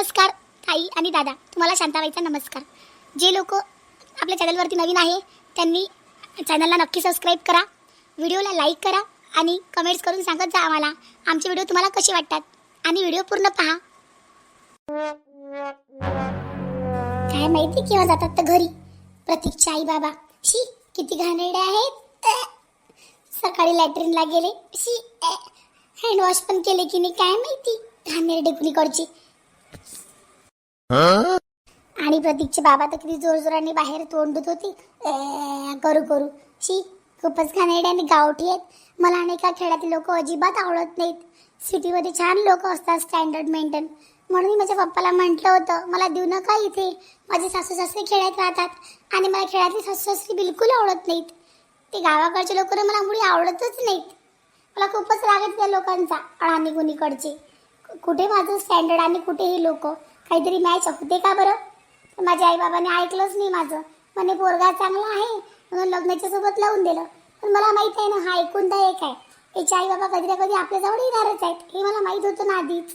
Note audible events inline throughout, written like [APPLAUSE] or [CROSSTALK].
नमस्कार ताई आणि दादा. तुम्हाला शांताबाईचा नमस्कार. जे लोक आपल्या चॅनलवरती नवीन आहे त्यांनी चॅनलला नक्की सबस्क्राईब करा व्हिडिओला लाईक करा आणि कमेंट्स करून सांगत जा आम्हाला. आमचे व्हिडिओ तुम्हाला कसे वाटतात? आणि व्हिडिओ पूर्ण पहा. काय माहिती केव्हा जातात तर घरी? प्रतीकच्या आई बाबा शी किती घाणेरडे आहेत. सकाळी लॅट्रिनला गेले. शी हँडवॉश पण केले की नाही काय माहिती? घाणेरडे कुणीकडचे. आणि प्रतीकचे बाबा तर किती जोर जोराने बाहेर तोंडत होती. करू करू. शी खूपच घाणेरडे आणि गावठी आहेत. मला आणि का खेळातील लोक अजिबात आवडत नाहीत. सिटीमध्ये छान लोक असतात स्टँडर्ड मेंटेन म्हणून मी माझ्या पप्पाला म्हटलं होतं मला देऊ नका इथे. माझे सासू सासरे खेळत राहतात आणि मला खेळातली सासू सासरी बिलकुल आवडत नाहीत. ते गावाकडचे लोक ना मला मुळी आवडतच नाहीत. मला खूपच राग येतो त्या लोकांचा आणि कुणीकडचे कुठे माझं स्टँडर्ड आणि कुठे हे लोक. काहीतरी मॅच होते का बरं? माझ्या आईबाबाने ऐकलंच नाही माझं. म्हणे पोरगा चांगला आहे. म्हणून लग्नाच्या सोबत लावून दिलं. पण मला माहीत आहे ना हा एकूणदा एक आहे. याचे आई बाबा कधी ना कधी आपल्याजवळ येणारच आहेत. हे मला माहीत होतं ना आधीच.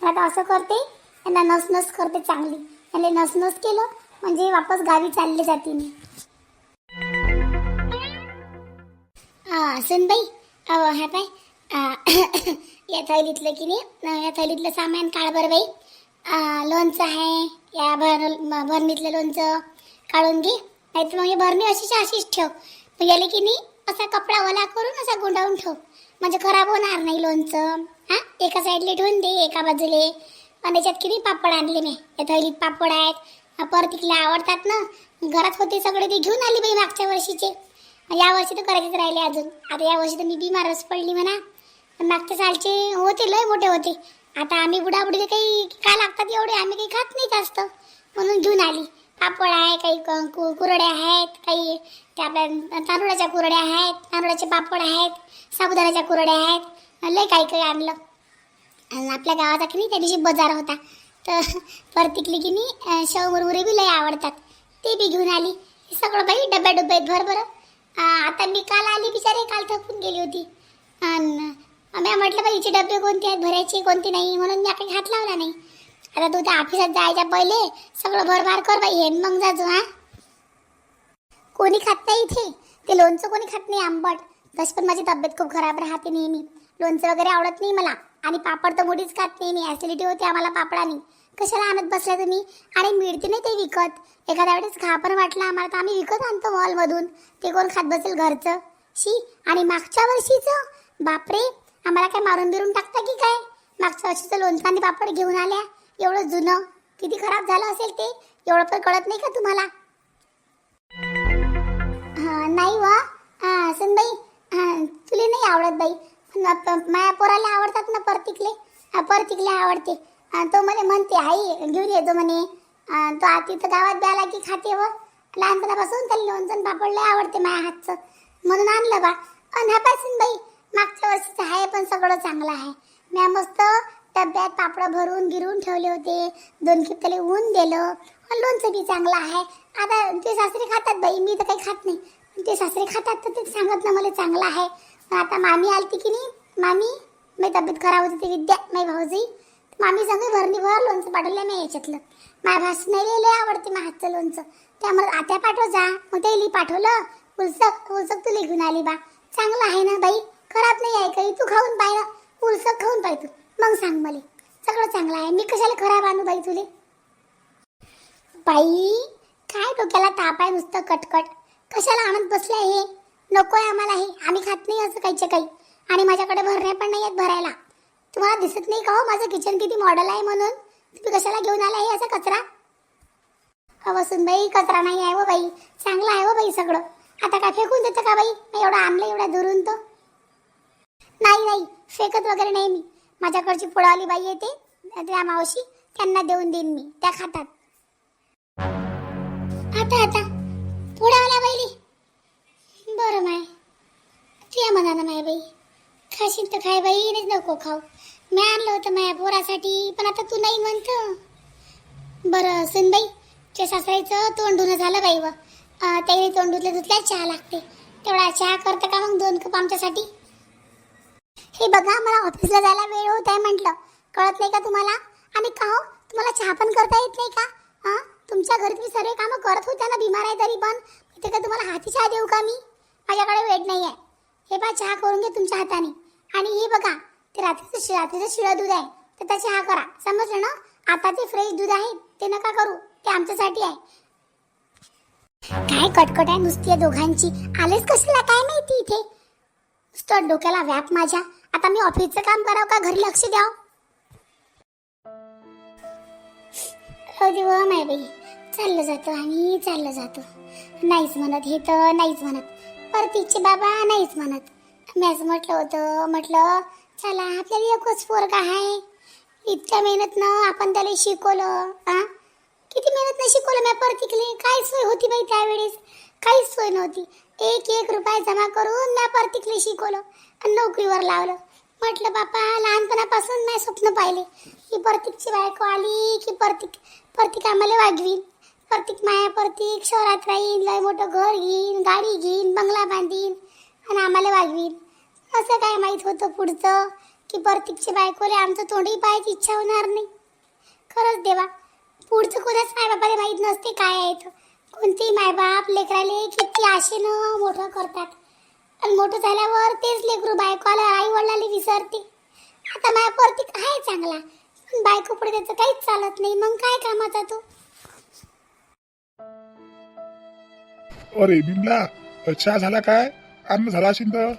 आता असं करते त्यांना नस नस करते चांगली. त्याला नसनस केलं म्हणजे वापस गावी चालले जाते मी. सुनबाई अहो हा पाय. [COUGHS] या थैलीतलं की नाही? या थैलीतलं सामान काळ बरं बाई. लोणचं आहे. या भर भरणीतलं लोणचं काढून घे. नाही तर मग हे भरणी अशीच अशीच ठेव. मग याले की नाही असा कपडा ओला करून असा गुंडाळून ठेव. म्हणजे खराब होणार नाही लोणचं. हा? एका साईडले ठेवून दे एका बाजूले. आणि त्याच्यात किती पापड आणले मी. या थैलीत पापड आहेत. परत तिकडे आवडतात ना. घरात होते सगळे ते घेऊन आली बाई मागच्या वर्षीचे. या वर्षी तर करायचेच राहिले अजून. आता या वर्षी तर मी बिमारच पडली म्हणा. पण मागच्या सालचे होते लय मोठे होते. आता आम्ही बुडाबुडीला काही काय लागतात एवढे? आम्ही काही खात नाही जास्त. म्हणून घेऊन आली. पापड आहे काही क- कु- कुरड्या आहेत काही त्या आपल्या तांदुळाच्या कुरड्या आहेत तांदुळाचे पापड आहेत साबुदाण्याच्या कुरड्या आहेत. लय काही काही आणलं. आणि आपल्या गावाचा की नाही त्या दिवशी बाजार होता. तर परतिकली की नाही शेव मुरमुरे बी लय आवडतात. ते बी घेऊन आली. सगळं बाई डब्या डब्यात भर. बरं आता मी काल आली बिचारे काल थकून गेली होती. आणि मी म्हटलं बाई हिचे डबे कोणते आहेत भरायचे कोणते नाही म्हणून मी काही हात लावला नाही. आता तू त्या ऑफिसात जायच्या पहिले सगळं भरभार कर बाई हे मग जाजो हा. कोणी खात नाही इथे. ते लोणचं कोणी खात नाही आंबट. तशी पण माझी तब्येत खूप खराब राहते नेहमी. लोणचं वगैरे आवडत नाही मला. आणि पापड तर मुठीच खात नाही मी. ॲसिडिटी होते आम्हाला पापडाने. कशाला आणत बसल्या तुम्ही? आणि मिळते नाही ते विकत. एखाद्या वेळेस खा पण वाटलं आम्हाला तर आम्ही विकत आणतो मॉलमधून ते कोण खात बसेल घरचं? शी आणि मागच्या वर्षीचं? बापरे! आम्हाला काय मारून बिरून टाकता की काय? मागच्या वर्षीचं लोणचं पापड घेऊन आल्या. एवढं जुनं. किती खराब झालं असेल ते? एवढं पण कळत नाही का तुम्हाला? हा, नाही वा. हा सुनबाई. हा तुले नाही आवडत बाई. पण माया पोराला आवडतात ना परतिकले. परतिकले आवडते. तो म्हणे म्हणते आई घेऊन येतो म्हणे. तो आ- तिथं गावात द्यायला की खाते व. लहानपणापासून त्याला लोणचं पापड लय आवडते माया हातचं. म्हणून आणलं बा. अन हा पाय सुनबाई. मागच्या वर्षीचं आहे पण सगळं चांगलं आहे. म्या मस्त डब्यात पापड भरून गिरून ठेवले होते. दोन खेप ऊन दिलं लोणचं बी चांगलं आहे. आता ते सासरे खातात बाई मी तर काही खात नाही. ते सासरे खातात तर ते सांगत ना मला चांगलं आहे. आता मामी आलती की नाही? मामी मी तब्येत खराब होती ती विद्या नाही भाऊजी. मामी सांगू भरणी भर लोणचं पाठवलं नाही याच्यातलं. माझ्या भास नाही लय आवडते माझ्या हातचं लोणचं. त्यामुळे आत्या पाठव जा. मग ते पाठवलं. उलसक उलसक तू घेऊन आली बा. चांगलं आहे ना बाई? खराब नाही आहे काही तू खाऊन पाय ना. खाऊन पाय तू. मग सांग मला. सगळं चांगलं आहे. मी कशाला खराब आणू बाई तुले? बाई काय डोक्याला ताप आहे नुसतं कटकट. कशाला आणत बसले हे? नको आहे आम्हाला हे. आम्ही खात नाही असं काहीचे काही. आणि माझ्याकडे भरणे पण नाही आहेत भरायला. तुम्हाला दिसत नाही का हो माझं किचन किती मॉडेल आहे म्हणून? तुम्ही कशाला घेऊन आला हे असा कचरा? अहो बाई कचरा नाही आहे हो बाई. चांगला आहे हो बाई सगळं. आता काय फेकून देतं का बाई? एवढं आणलं एवढ्या दुरून तो. नाही फेकत वगैरे नाही मी. माझ्याकडची पुढावाली बाई येते त्या मावशी त्यांना देऊन देईन मी त्या खातात. आता आता. पुढावाल्या बाईली. बरं माय. तुया म्हणा ना माय बाई. खाशील तर खाय बाई नाही नको खाऊ. मी आणलं होतं माझ्या पोरासाठी पण आता तू नाही म्हणत. बरं सुनबाई च्या सासऱ्याचं तोंड धुणं झालं बाई व. त्याने तोंड धुतल्या धुतल्या चहा लागते. तेवढा चहा करतं का मग दोन कप आमच्यासाठी? हे बघा मला ऑफिसला जायला वेळ होत आहे म्हटलं. कळत नाही का तुम्हाला? आणि का हो? तुम्हाला चहा पण करता येत नाही का? हां? तुमच्या घरी तुम्ही सर्व कामं करत होत्या ना बिमार आहे तरी पण. इथे का तुम्हाला हाती चहा देऊ का मी? माझ्याकडे वेळ नाही आहे. हे पहा चहा करून घे तुमच्या हाताने. आणि हे बघा ते रात्रीचं शि- रात्रीचं शिळं दूध आहे. तर त्या चहा करा. समजलं ना? आता ते फ्रेश दूध आहे. ते नका करू. ते आमच्यासाठी आहे. काय कटकट आहे नुसती या दोघांची. आलेच कशाला? काय माहिती इथे? नुसतं डोक्याला व्याप माझ्या. आता मी ऑफिसचं काम करावं का? घरी लक्ष द्यावं? राहू व माय बाई चाललं जातो आणि चाललं जातो. नाहीच म्हणत हे तर नाहीच म्हणत. परतीचे बाबा नाहीच म्हणत. मी असं म्हटलं होतं म्हटलं चला आपल्याला एकच पोरगा आहे. इतक्या मेहनतनं आपण त्याला शिकवलं हां किती मेहनतनं शिकवलं मी परतीकले काय सोय होती बाई त्यावेळेस. काहीच सोय नव्हती. एक एक रुपया जमा करून मी परतिकले शिकवलं आणि नोकरीवर लावलं. म्हटलं बापा लहानपणापासून मी स्वप्न पाहिले. की परतिकची बायको आली की परतिक परतिक आम्हाला वागवीन परतिक माया परतिक शहरात राहीन लय मोठं घर घेईन गाडी घेईन बंगला बांधीन आणि आम्हाला वागवीन असं काय माहीत होतं पुढचं? की परतिकच्या बायकोले आमचं तोंडही पाहायची इच्छा होणार नाही? खरंच देवा पुढचं कोणाच मायबापाला माहीत नसते काय आहे तर कोणतेही मायबाप लेकराले किती आशेनं मोठं करतात. आणि मोठं झाल्यावर तेच लेकरू बायकोला आई वडिलांना विसरते. आता माझ्या परतिक आहे चांगला. पण बायको पुढे त्याचं काहीच चालत नाही. मग काय कामाचा तो? अरे बिमला चहा झाला काय? अन्न झाला असेल तर.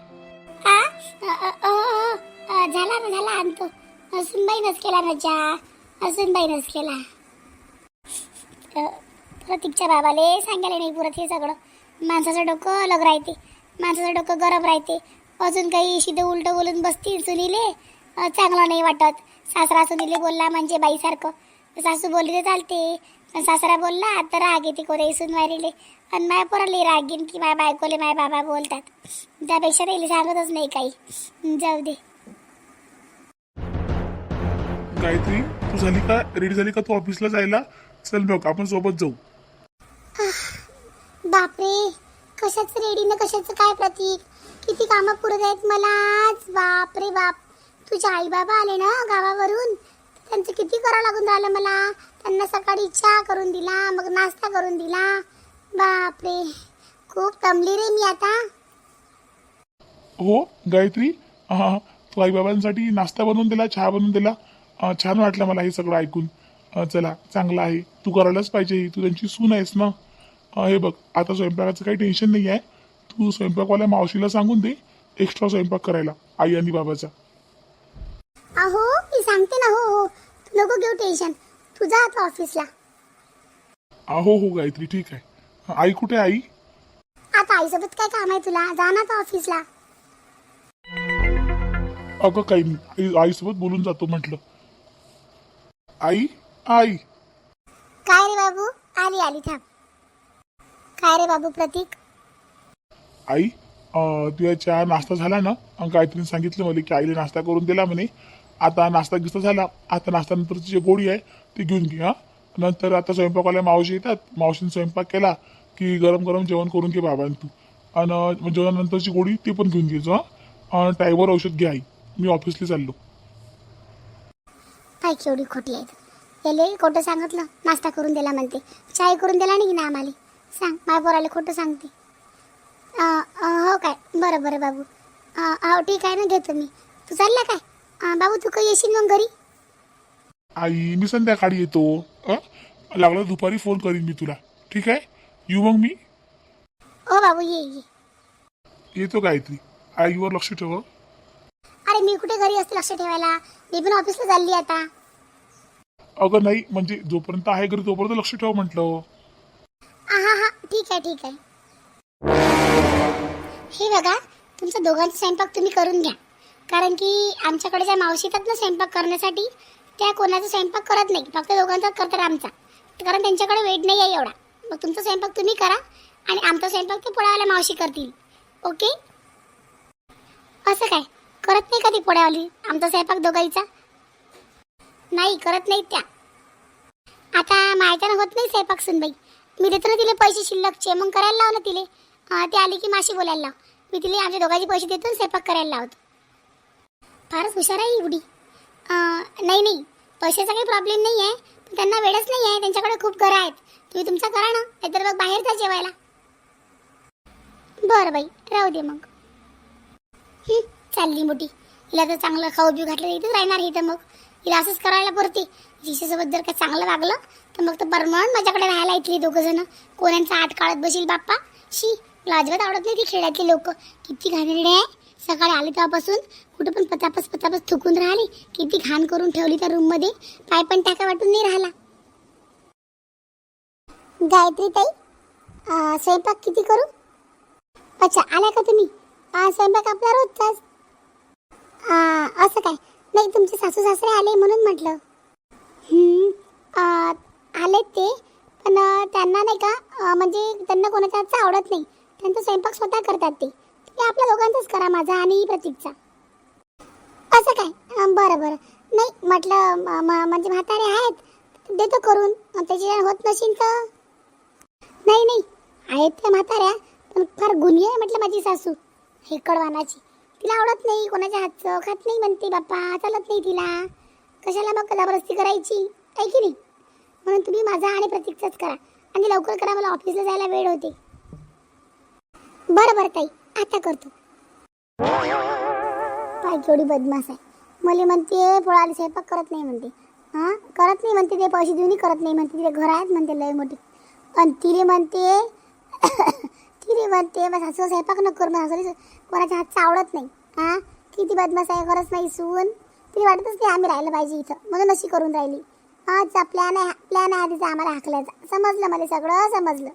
हा अ, अ, अ, अ, अ, झाला ना झाला. आणतो सुनबाईनच केला ना चहा सुनबाईनच केला अ, प्रतीकच्या बाबाले सांगायला नाही पुरत हे सगळं. माणसाचं डोकं अलग राहते. माणसाचं डोकं गरम राहते. अजून काही शिदे उलटं बोलून बसतील सुनीले? चांगलं नाही वाटत. सासरा सुनीले बोलला म्हणजे बाईसारखं. सासू बोलली तर चालते. पण सासरा बोलला तर राग येते कोरे सुनवारीले आणि माय पोराले राग की माय बायकोले माय बाबा बोलतात. त्यापेक्षा त्याला सांगतच नाही काही. जाऊ दे. गायत्री तू झाली का? रेडी झाली का तू ऑफिसला जायला? चल बघ आपण सोबत जाऊ. बापरे कशाचं रेडी ना कशाचं काय प्रतीक? किती कामं पुरत आहेत मलाच बापरे बाप. तुझे आई बाबा आले ना गावावरून? त्यांचं किती करावं लागून राहिलं मला? त्यांना सकाळी चहा करून दिला मग नाश्ता करून दिला. बापरे खूप दमली रे मी आता. हो गायत्री हा तू आईबाबांसाठी नाश्ता बनवून दिला चहा बनवून दिला. छान वाटलं मला हे सगळं ऐकून. चला चांगलं आहे. तू करायलाच पाहिजे तू त्यांची सून आहेस ना. हे बघ आता स्वयंपाकाचं काही टेन्शन नाही आहे तू स्वयंपाकवाल्या मावशीला सांगून दे एक्स्ट्रा स्वयंपाक करायला आई आणि बाबाचा. अहो मी सांगते ना हो हो. तू नको घेऊ टेन्शन तू जा आता ऑफिसला हो हो गायत्री ठीक आहे. आई कुठे आहे आई? आता आईसोबत काय काम आहे तुला? जा ना आता ऑफिसला अगं काही नाही. आई आईसोबत बोलून जातो म्हटलं. आई आई. काय रे बाबू? आली आली थांब. काय रे बाबू प्रतीक? आई तुझ्या चहा नाश्ता झाला ना? अं, गायत्रीने सांगितलं मला की आईला नाश्ता करून दिला म्हणे. आता नाश्ता गिस्ता झाला. आता नाश्त्यानंतरची जी गोडी आहे ती घेऊन घे हा. नंतर आता स्वयंपाकवाल्या मावशी येतात. मावशीने स्वयंपाक केला की गरम गरम जेवण करून घे बाबा तू. आणि जेवणानंतरची गोडी ती पण घेऊन घे हा. टाईमवर औषध घे आई. मी ऑफिसला चाललो. काय केवढी खोटी आहेत. याले खोटं सांगितलं नाश्ता करून दिला म्हणते. चाय करून दिला नाही ना आम्हाला? सांग. माझ्या पोराला खोटं सांगते. हो काय? बरं बरं बाबू. हो ठीक आहे ना घेतो मी. तू चालला काय? बाबू तू काही येशील मग घरी? आई मी संध्याकाळी येतो. अं? लागलं दुपारी फोन करीन मी तुला. ठीक आहे? येऊ मग मी? हो बाबू ये ये. येतो गायत्री. आईवर लक्ष ठेव. अरे मी कुठे घरी असते लक्ष ठेवायला? मी पण ऑफिसला चालली आता. अगं नाही म्हणजे जोपर्यंत आहे घरी तोपर्यंत लक्ष ठेव म्हटलं ठीक आहे ठीक आहे. हे बघा तुमचा दोघांचा स्वयंपाक तुम्ही करून घ्या. कारण की आमच्याकडे ज्या मावशी येतात ना स्वयंपाक करण्यासाठी त्या कोणाचा स्वयंपाक करत नाही. फक्त दोघांचाच करतात आमचा. कारण त्यांच्याकडे वेट नाही आहे एवढा. मग तुमचा स्वयंपाक तुम्ही करा आणि आमचा स्वयंपाक ते पोळ्यावाल्या मावशी करतील. ओके? असं काय? करत नाही का ती पोळ्यावाली आमचा स्वयंपाक दोघाईचा? नाही करत नाहीत त्या. आता माहिती होत नाही स्वयंपाक सुनबाई. मी देतो ना तिले पैसे शिल्लकचे मग करायला लाव ना तिले. ते आले आली की माशी बोलायला लाव. मी तिले आमच्या दोघांचे पैसे देतो आणि स्वयंपाक करायला लावतो. फारच हुशार आहे एवढी नाही नाही. पैशाचा काही प्रॉब्लेम नाही आहे पण त्यांना वेळच नाही आहे. त्यांच्याकडे खूप घरं आहेत. तुम्ही तुमचा करा ना. नाहीतर मग बाहेर जा जेवायला. बरं बाई राहू दे मग. चालली मोठी हिला तर चांगलं खाऊ बिऊ घातलं इथंच राहणार इथं मग. हिला असंच करायला पुरते. जिच्यासोबत जर का चांगलं वागलं तर मग तर परमनंट माझ्याकडे राहायला इथली दोघं जण. कोणाचा आठ काढत बसील बाप्पा. शी मला अजिबात आवडत नाही ती खेड्यातली लोक. किती घाणेरडे आहे. सकाळी आले तेव्हापासून कुठं पण पतापस पतापस थुकून राहिली. किती घाण करून ठेवली त्या रूममध्ये पाय पण टाका वाटून नाही राहिला. गायत्री ताई अं, स्वयंपाक किती करू? अच्छा आल्या का तुम्ही? अं, स्वयंपाक आपला रोजचाच. अं, असं काय? नाही तुमचे सासू सासरे आले म्हणून म्हटलं. अं, आले ते. पण त्यांना नाही का म्हणजे त्यांना कोणाच्या हातचं आवडत नाही. त्यांचा स्वयंपाक स्वतः करतात ते. तुम्ही आपल्या दोघांचाच करा माझा आणि प्रतीकचा. असं काय? बरं बरं. नाही म्हटलं म्हणजे म्हातारे आहेत. देतो करून. त्याची होत नसेल तर? नाही नाही. आहेत त्या म्हाताऱ्या पण फार गुन्हे आहे म्हटलं माझी सासू. हेकडवानाची तिला आवडत नाही कोणाच्या हातचं. खात नाही म्हणते बाप्पा. चालत नाही तिला. कशाला मग जबरदस्ती करायची? आहे की नाही? म्हणून तुम्ही माझा आणि प्रतीकचाच करा. आणि लवकर करा मला ऑफिसला जायला वेळ होते. बरं बरं ताई आता करतो. काय केवढी बदमाश आहे. मला म्हणते पोळाली स्वयंपाक करत नाही म्हणते. हां? करत नाही म्हणते ते पैसे देऊनही करत नाही म्हणते. तिथे घर आहेत म्हणते लय मोठी. आणि तिले म्हणते [COUGHS] तिले म्हणते बस असं स्वयंपाक नको कर मग असं कोणाच्या हातचं आवडत नाही. हां? किती बदमाश आहे खरंच नाही सून. तिला वाटतच नाही आम्ही राहिलं पाहिजे इथं. म्हणून अशी करून राहिली. आज प्लॅन आहे. प्लॅन आहे तिचा आम्हाला हाकलायचा. समजलं मला सगळं समजलं.